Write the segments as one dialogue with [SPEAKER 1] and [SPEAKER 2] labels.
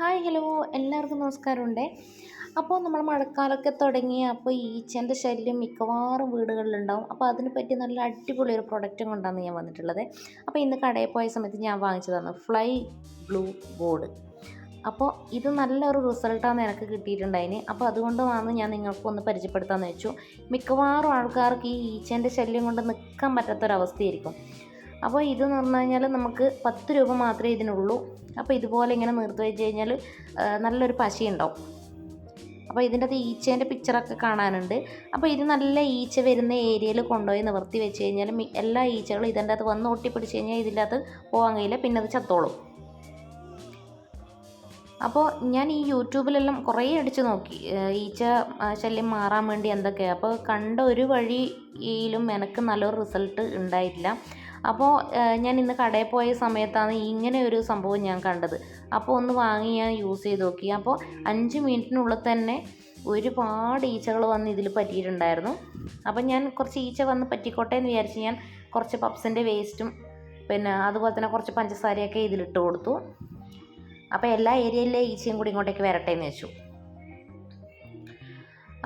[SPEAKER 1] Hi hello. എല്ലാവർക്കും നമസ്കാരമുണ്ട്. അപ്പോൾ നമ്മൾ മഴക്കാലമൊക്കെ തുടങ്ങി. അപ്പോൾ ഈച്ചേന്റെ ശല്യം മിക്കവാറും വീടുകളിലുണ്ടാവും. അപ്പോൾ അതിനെ പറ്റി നല്ല അടിപൊളി ഒരു പ്രൊഡക്റ്റും കൊണ്ടാണ് ഞാൻ വന്നിട്ടുള്ളത്. അപ്പോൾ ഇന്ന് കടയിൽ പോയ സമയത്ത് ഞാൻ വാങ്ങിച്ചതാണ് ഫ്ലൈ ബ്ലൂ ബോർഡ് അപ്പോൾ ഇത് നല്ലൊരു റിസൾട്ടാണ് എനിക്ക് കിട്ടിയിട്ടുണ്ടായിന്. അപ്പോൾ അതുകൊണ്ടാണ് ഞാൻ നിങ്ങൾക്കൊന്ന് പരിചയപ്പെടുത്താമെന്ന് വെച്ചു. മിക്കവാറും ആൾക്കാർക്ക് ഈ ഈച്ചേന്റെ ശല്യം കൊണ്ട് നിൽക്കാൻ പറ്റാത്തൊരവസ്ഥയായിരിക്കും. അപ്പോൾ ഇതെന്ന് പറഞ്ഞു കഴിഞ്ഞാൽ നമുക്ക് പത്ത് രൂപ മാത്രമേ ഇതിനുള്ളൂ. അപ്പോൾ ഇതുപോലെ ഇങ്ങനെ നിർത്തി വെച്ച് കഴിഞ്ഞാൽ നല്ലൊരു പശയുണ്ടാവും. അപ്പോൾ ഇതിന്റെ അത് ഈച്ചേന്റെ പിക്ചറൊക്കെ കാണാനുണ്ട്. അപ്പോൾ ഇത് നല്ല ഈച്ച വരുന്ന ഏരിയയിൽ കൊണ്ടുപോയി നിവർത്തി വെച്ച് കഴിഞ്ഞാൽ എല്ലാ ഈച്ചകളും ഇതിന്റെ അകത്ത് വന്ന് ഒട്ടിപ്പിടിച്ച് കഴിഞ്ഞാൽ ഇതിന്റെ അകത്ത് പോകാൻ കഴിയില്ല പിന്നെ അത് ചത്തോളും. അപ്പോൾ ഞാൻ ഈ യൂട്യൂബിലെല്ലാം കുറേ അടിച്ച് നോക്കി. ഈച്ച ശല്യം മാറാൻ വേണ്ടി എന്തൊക്കെയാണ് അപ്പോൾ കണ്ട ഒരു വഴിയിലും എനിക്ക് നല്ലൊരു റിസൾട്ട് ഉണ്ടായിട്ടില്ല. അപ്പോൾ ഞാൻ ഇന്ന് കടയിൽ പോയ സമയത്താണ് ഇങ്ങനെ ഒരു സംഭവം ഞാൻ കണ്ടത്. അപ്പോൾ ഒന്ന് വാങ്ങി ഞാൻ യൂസ് ചെയ്ത് നോക്കി. അപ്പോൾ അഞ്ച് മിനിറ്റിനുള്ളിൽ തന്നെ ഒരുപാട് ഈച്ചകൾ വന്ന് ഇതിൽ പറ്റിയിട്ടുണ്ടായിരുന്നു. അപ്പം ഞാൻ കുറച്ച് ഈച്ച വന്ന് പറ്റിക്കോട്ടെ എന്ന് വിചാരിച്ച് ഞാൻ കുറച്ച് പപ്സിന്റെ വേസ്റ്റും പിന്നെ അതുപോലെ തന്നെ കുറച്ച് പഞ്ചസാരയൊക്കെ ഇതിലിട്ട് കൊടുത്തു. അപ്പോൾ എല്ലാ ഏരിയയിലെ ഈച്ചയും കൂടി ഇങ്ങോട്ടേക്ക് വരട്ടെ എന്ന് വെച്ചു.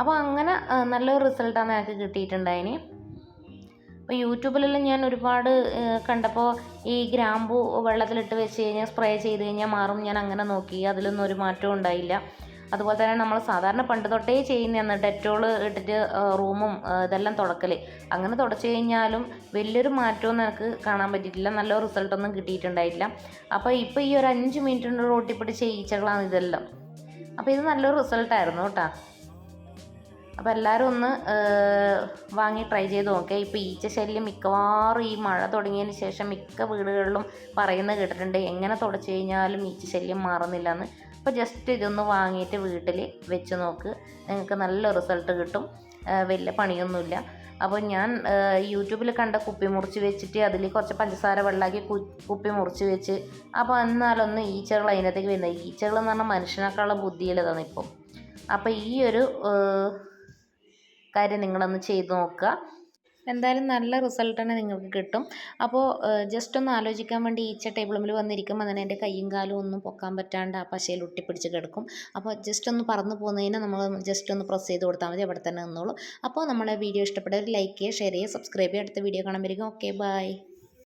[SPEAKER 1] അപ്പോൾ അങ്ങനെ നല്ലൊരു റിസൾട്ടാണ് എനിക്ക് കിട്ടിയിട്ടുണ്ടായിന്. അപ്പോൾ യൂട്യൂബിലെല്ലാം ഞാൻ ഒരുപാട് കണ്ടപ്പോൾ ഈ ഗ്രാമ്പു വെള്ളത്തിലിട്ട് വെച്ച് കഴിഞ്ഞാൽ സ്പ്രേ ചെയ്ത് കഴിഞ്ഞാൽ മാറും. ഞാൻ അങ്ങനെ നോക്കി. അതിലൊന്നും ഒരു മാറ്റവും ഉണ്ടായില്ല. അതുപോലെ തന്നെ നമ്മൾ സാധാരണ പണ്ട് തൊട്ടേ ചെയ്യുന്നതാണ് ഡെറ്റോൾ ഇട്ടിട്ട് റൂമും ഇതെല്ലാം തുടക്കൽ അങ്ങനെ തുടച്ചു കഴിഞ്ഞാലും വലിയൊരു മാറ്റമൊന്നും എനിക്ക് കാണാൻ പറ്റിയിട്ടില്ല. നല്ല റിസൾട്ടൊന്നും കിട്ടിയിട്ടുണ്ടായില്ല അപ്പോൾ ഇപ്പോൾ ഈ ഒരു അഞ്ച് മിനിറ്റിന്റെ ഒട്ടിപ്പിടിച്ച ഈച്ചകളാണ് ഇതെല്ലാം. അപ്പോൾ ഇത് നല്ലൊരു റിസൾട്ടായിരുന്നു കേട്ടോ. അപ്പോൾ എല്ലാവരും ഒന്ന് വാങ്ങി ട്രൈ ചെയ്ത് നോക്കുക ഇപ്പോൾ ഈച്ച ശല്യം മിക്കവാറും ഈ മഴ തുടങ്ങിയതിന് ശേഷം മിക്ക വീടുകളിലും പറയുന്നത് കേട്ടിട്ടുണ്ട്. എങ്ങനെ തുടച്ചു കഴിഞ്ഞാലും ഈച്ച ശല്യം മാറുന്നില്ല എന്ന് അപ്പോൾ ജസ്റ്റ് ഇതൊന്ന് വാങ്ങിയിട്ട് വീട്ടിൽ വെച്ച് നോക്ക്. നിങ്ങൾക്ക് നല്ല റിസൾട്ട് കിട്ടും. വലിയ പണിയൊന്നുമില്ല. അപ്പോൾ ഞാൻ യൂട്യൂബിൽ കണ്ട കുപ്പി മുറിച്ച് വെച്ചിട്ട് അതിൽ കുറച്ച് പഞ്ചസാര വെള്ളമാക്കി കുപ്പി മുറിച്ച് വെച്ച്. അപ്പോൾ എന്നാലൊന്ന് ഈച്ചകൾ അതിനകത്തേക്ക് വരുന്നത്. ഈച്ചകൾ എന്ന് പറഞ്ഞാൽ മനുഷ്യനേക്കാളുള്ള ബുദ്ധിയിലതാണ് ഇപ്പം. അപ്പോൾ ഈ ഒരു കാര്യം നിങ്ങളൊന്ന് ചെയ്ത് നോക്കുക. എന്തായാലും നല്ല റിസൾട്ട് തന്നെ നിങ്ങൾക്ക് കിട്ടും. അപ്പോൾ ജസ്റ്റ് ഒന്ന് ആലോചിക്കാൻ വേണ്ടി ഈച്ച ടേബിളിൽ വന്നിരിക്കുമ്പോൾ തന്നെ എന്റെ കൈയും കാലും ഒന്നും പൊക്കാൻ പറ്റാണ്ട് ആ പശയിൽ ഒട്ടിപ്പിടിച്ച് കിടക്കും. അപ്പോൾ ജസ്റ്റ് ഒന്ന് പറന്ന് പോകുന്നതിന് നമ്മൾ ജസ്റ്റ് ഒന്ന് പ്രസ് ചെയ്ത് കൊടുത്താൽ മതി. അവിടെ തന്നെ നിന്നോളൂ. അപ്പോൾ നമ്മളെ വീഡിയോ ഇഷ്ടപ്പെട്ടവർ ലൈക്ക് ചെയ്യുക ഷെയർ ചെയ്യുക സബ്സ്ക്രൈബ് ചെയ്യുക. അടുത്ത വീഡിയോ കാണാൻ വരിക ഓക്കെ ബൈ